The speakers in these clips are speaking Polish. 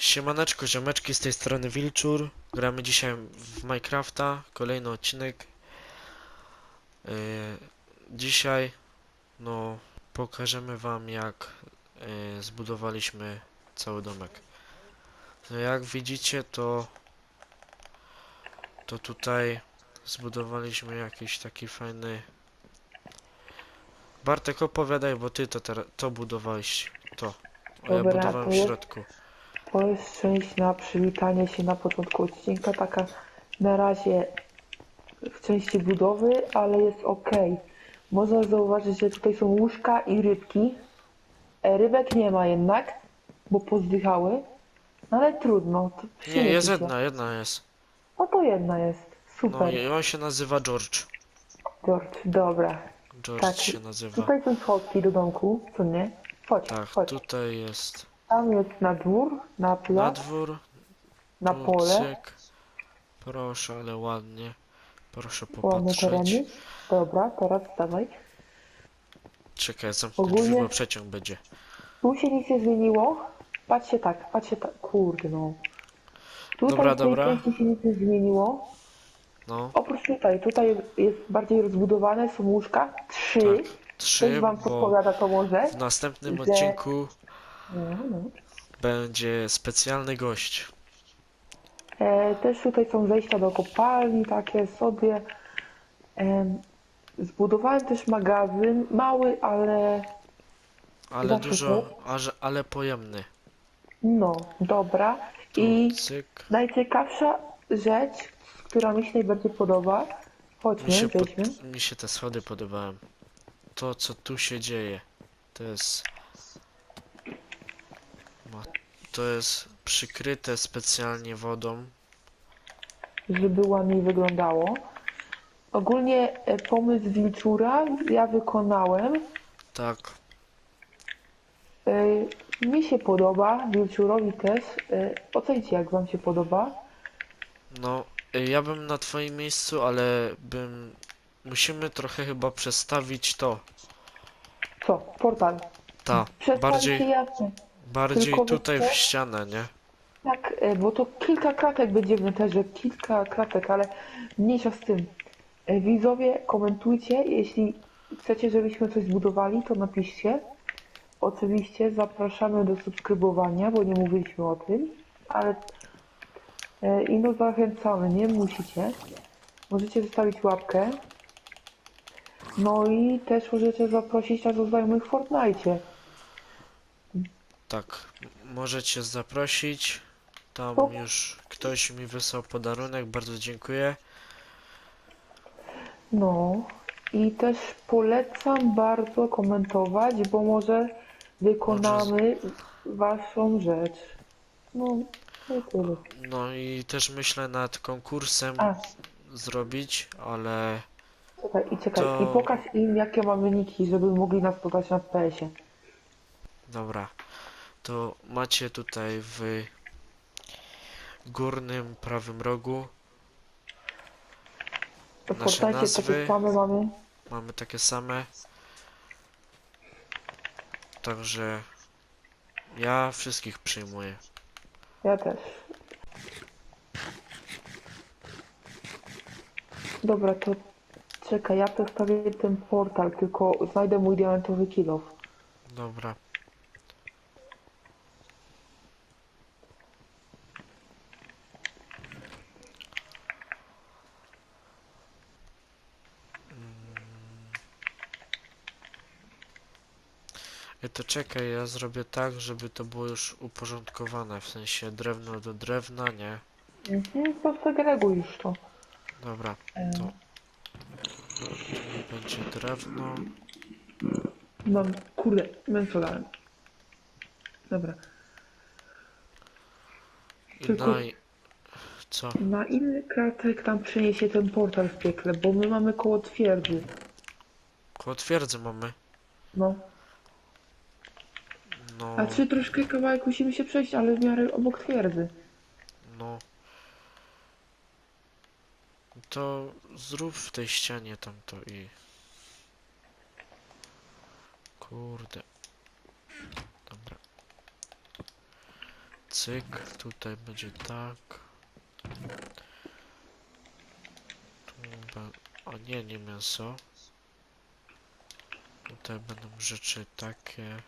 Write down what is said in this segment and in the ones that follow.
Siemaneczko, ziomeczki, z tej strony Wilczur. Gramy dzisiaj w Minecrafta, kolejny odcinek. Yy, dzisiaj, no, pokażemy wam jak yy, zbudowaliśmy cały domek. No, jak widzicie, to to tutaj zbudowaliśmy jakiś taki fajny... Bartek, opowiadaj, bo ty to, teraz to budowałeś, to. A ja budowałem w środku. To jest część na przywitanie się na początku odcinka, taka na razie w części budowy, ale jest ok. Można zauważyć, że tutaj są łóżka i rybki. E, Rybek nie ma jednak, bo pozdychały. No ale trudno. To Nie, przyjdzie jest się. jedna, jedna jest. O to jedna jest. No Super. i on się nazywa George. George, dobra. George Tak, się nazywa. Tutaj są schodki do domku, co nie? Chodź, Tak, chodź. tutaj jest Tam jest na dwór, na na plac, dwór. na tu pole. Cyk. Proszę, ale ładnie. Proszę Ładne popatrzeć. tereny. Dobra, teraz dawaj. Czekaj, zamknę Ogólnie- drzwi, bo przeciąg będzie. Tu się nic nie zmieniło. Patrzcie tak, patrzcie tak. Kurde no. Tutaj Dobra, w tej dobra. części się nic nie zmieniło. No, Oprócz tutaj, tutaj jest bardziej rozbudowane, są łóżka. Trzy. tak. Ktoś Trzy, wam bo podpowiada to może? w następnym że- odcinku. Będzie specjalny gość. E, też tutaj są zejścia do kopalni, takie sobie. Em, zbudowałem też magazyn, mały, ale Ale Zawsze dużo, aż- ale pojemny. no, dobra. Tu, I cyk. najciekawsza rzecz, która mi się najbardziej podoba, Mi chodźmy, się, pod, mi się te schody podobają. To, co tu się dzieje, to jest... To jest przykryte specjalnie wodą. żeby ładniej wyglądało. Ogólnie e, pomysł Wilczura ja wykonałem. Tak, E, Mi się podoba, Wilczurowi też. E, Ocencie jak wam się podoba. no, y, ja bym na twoim miejscu, ale bym... Musimy trochę chyba przestawić to. Co? Portal. Ta, Przestańcie bardziej, jasne. Bardziej tylko tutaj w wiecie- ścianę, nie? Tak, e, bo to kilka kratek będzie w neterze, kilka kratek, ale mniejsza z tym. E, Widzowie, komentujcie, jeśli chcecie, żebyśmy coś zbudowali, to napiszcie. Oczywiście zapraszamy do subskrybowania, bo nie mówiliśmy o tym, ale e, i no zachęcamy, nie musicie. Możecie zostawić łapkę. No i też możecie zaprosić nas do znajomych w Fortnite. Tak, możecie zaprosić. Tam już ktoś mi wysłał podarunek, bardzo dziękuję. No i też polecam bardzo komentować, bo może wykonamy waszą rzecz. No, i tyle. No i też myślę nad konkursem A, zrobić, ale czekaj, i czekaj, To- i pokaż im jakie mamy niki, żeby mogli nas podać na PS-ie. dobra. To macie tutaj w górnym prawym rogu To Nasze nazwy. takie mamy. mamy takie same. Także ja wszystkich przyjmuję. Ja też. Dobra, to czekaj, ja postawię ten portal, tylko znajdę mój diamentowy kilof. Dobra. To czekaj, ja zrobię tak, żeby to było już uporządkowane, w sensie drewno do drewna, nie? Mhm, to segreguj już to. Dobra, E, to tu będzie drewno. Mam, kurde, męco dałem. Dobra. I Tylko- naj... Co? Na ile kratek tam przeniesie ten portal w piekle? Bo my mamy koło twierdzy. Koło twierdzy mamy. No. No, A czy troszkę kawałek musimy się przejść, ale w miarę obok twierdzy. no. To zrób w tej ścianie tamto i... Kurde. Dobra. Cyk, tutaj będzie tak. Tu be... O nie, nie mięso. Tutaj będą rzeczy takie.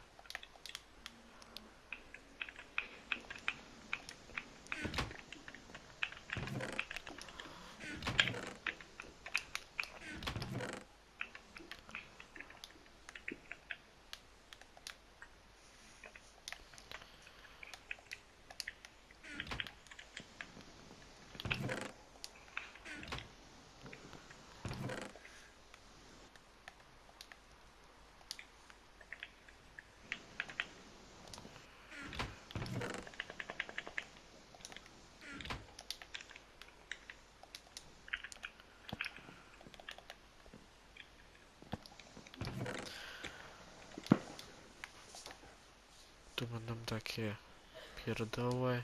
Tu będą takie pierdoły.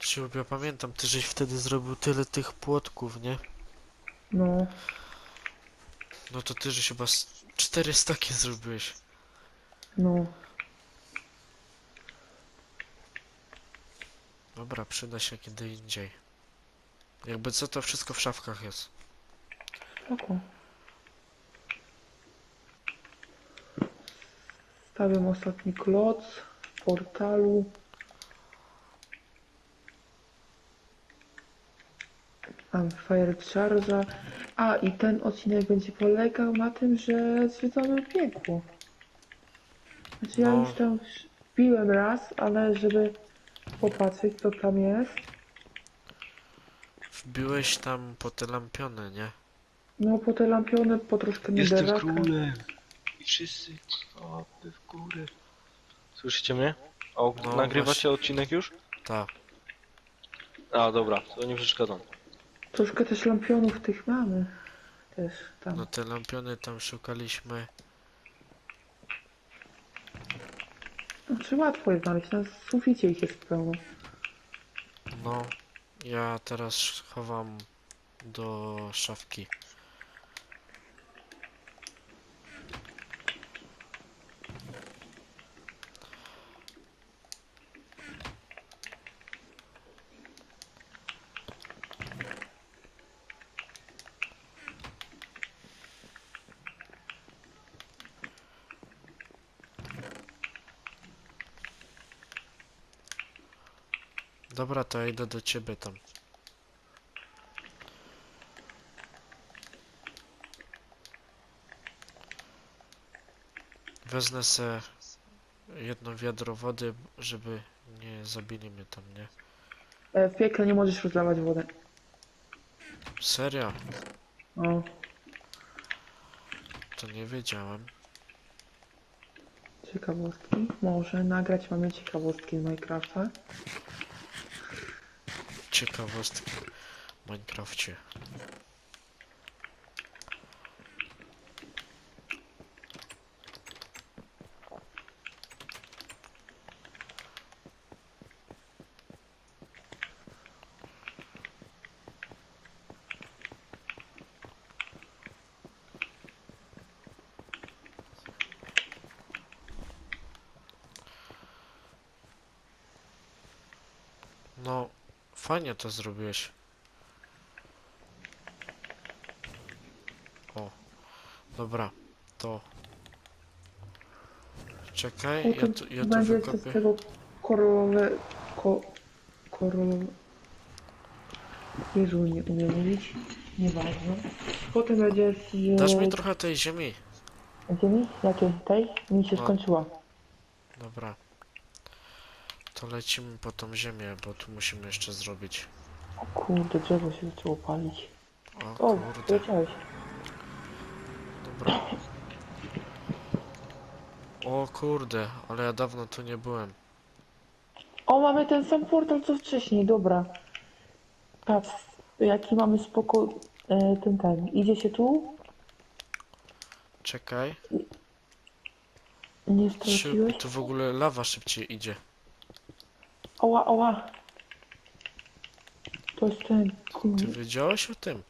Siłb, ja pamiętam, ty żeś wtedy zrobił tyle tych płotków, nie? No, No to ty żeś chyba z 400 takie zrobiłeś. no. Dobra, przyda się kiedy indziej. Jakby co, to wszystko w szafkach jest. Spoko. Stawiam ostatni kloc w portalu. Mam Fire Charge'a. A i ten odcinek będzie polegał na tym, że zwiedzamy piekło. Znaczy ja No. już tam wbiłem raz, ale żeby popatrzeć co tam jest. Wbiłeś tam po te lampiony, nie? No po te lampiony, po troszkę Jestem netherraka. królem. I wszyscy łapy w górę. Słyszycie mnie? O, No, nagrywacie właśnie. odcinek już? Tak. A, dobra, to nie przeszkadzam. Troszkę też lampionów tych mamy. Też tam. No te lampiony tam szukaliśmy. Znaczy łatwo je znaleźć, na suficie ich jest pełno. No, ja teraz chowam do szafki. Dobra, to ja idę do ciebie tam. Wezmę se jedno wiadro wody, żeby nie zabili mnie tam, nie? E, w piekle nie możesz rozlewać wody. Serio? O, To nie wiedziałem. ciekawostki. Może nagrać mamy ciekawostki z Minecrafta. Ciekawostki w Minecrafcie. No, fajnie to zrobiłeś. O, dobra, to. Czekaj, ja tu, ja tu będzie jeszcze z wykopię. tego korolowe... Ko, korolowe... Jezu, nie umiem mówić. Nieważne. Potem będzie z... Dasz mi trochę tej ziemi. Ziemi? Jakiej? Tej? Mi się No. skończyła. Dobra. To lecimy po tą ziemię, bo tu musimy jeszcze zrobić. O kurde, drzewo się zaczęło palić. O O, kurde, leciałeś. dobra. O kurde, ale ja dawno tu nie byłem. O, mamy ten sam portal co wcześniej, dobra. Patrz, jaki mamy spoko... E, ten, ten. Idzie się tu? Czekaj. Nie Szyb, straciłeś? tu w ogóle lawa szybciej idzie. Oła, oła. To jest ten... Ty wiedziałeś o tym?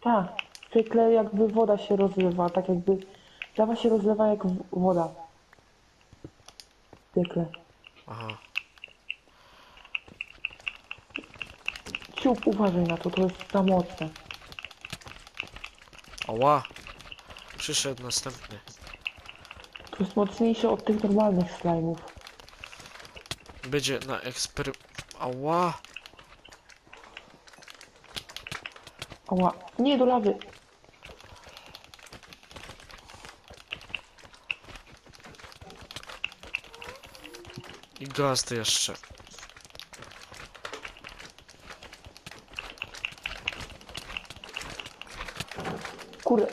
Tak, piekle jakby woda się rozlewa, tak jakby... Lawa się rozlewa jak w- woda. Piekle. Aha. Ciup, uważaj na to, to jest za mocne. Ała! Przyszedł następny. To jest mocniejsze od tych normalnych slajmów. Będzie na ekspery... Ała! Ała, nie do lawy. I gaz jeszcze. Kurde.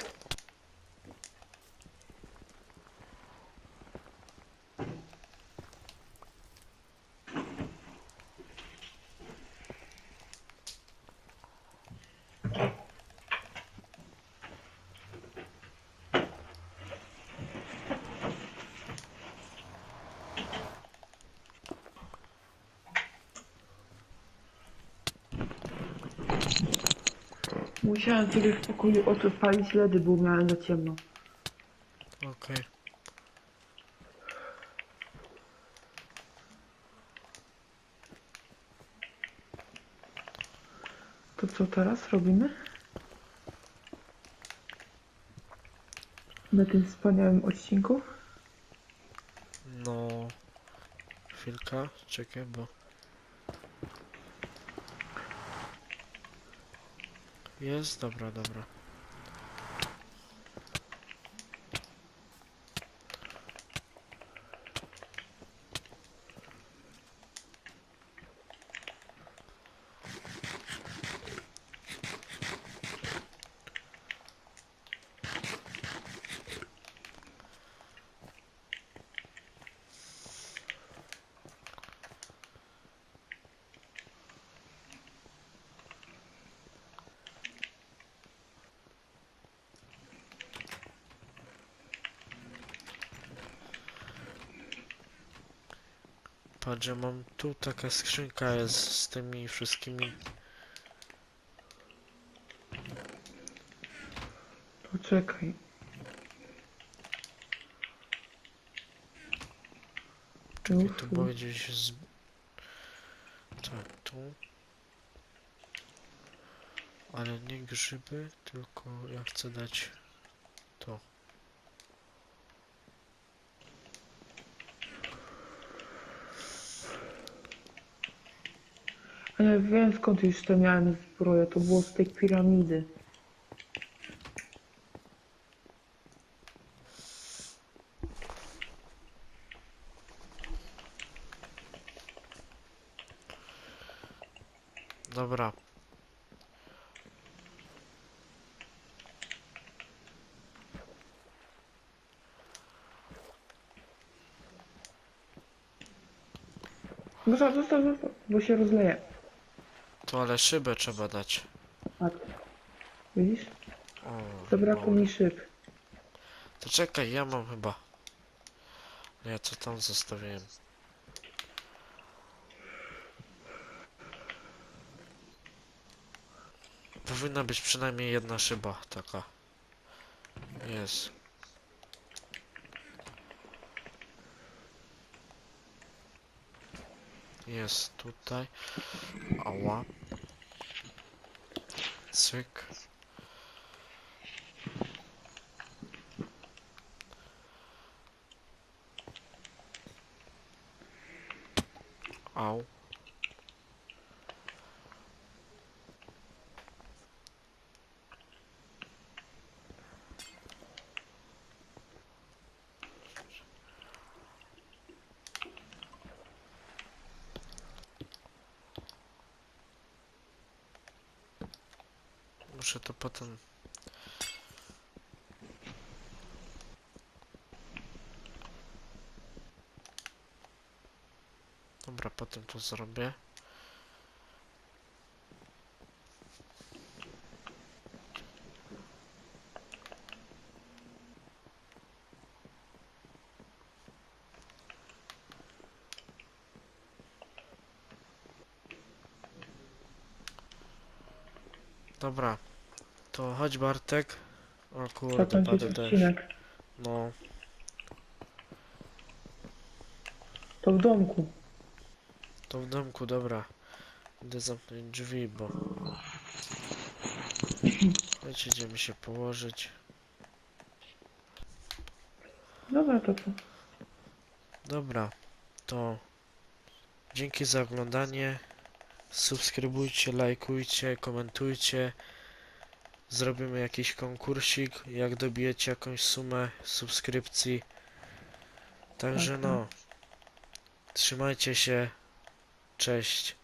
Musiałem sobie w pokoju odpalić LEDy, bo miałem za ciemno. Okej. To co teraz robimy? Na tym wspaniałym odcinku? No... Chwilka, czekaj, bo... Jest, dobra, dobra. Patrz, ja mam tu taka skrzynka jest z tymi wszystkimi... Poczekaj. Czekaj, tu było gdzieś z... Tak, tu. Ale nie grzyby, tylko ja chcę dać to. Ja wiem skąd już to miałem zbroję, to było z tej piramidy. Dobra. Zostaw, zostaw, zostaw, bo się rozleje. Tu ale szybę trzeba dać. Patrz. Widzisz? O, Zabrakło mało. mi szyb. To czekaj, ja mam chyba. Ja co tam zostawiłem? Powinna być przynajmniej jedna szyba taka. Jest. Jest tutaj. Ała. Cyk. Au. Muszę to potem... Dobra, potem to zrobię. Dobra. To chodź Bartek. O kurde, pada deszcz. odcinek. No, To w domku. to w domku, dobra. Idę zamknąć drzwi, bo... Chodź, idziemy się położyć. Dobra, to co? Dobra, to dzięki za oglądanie. Subskrybujcie, lajkujcie, komentujcie. Zrobimy jakiś konkursik, jak dobijecie jakąś sumę subskrypcji. Także Tak, no, trzymajcie się. Cześć.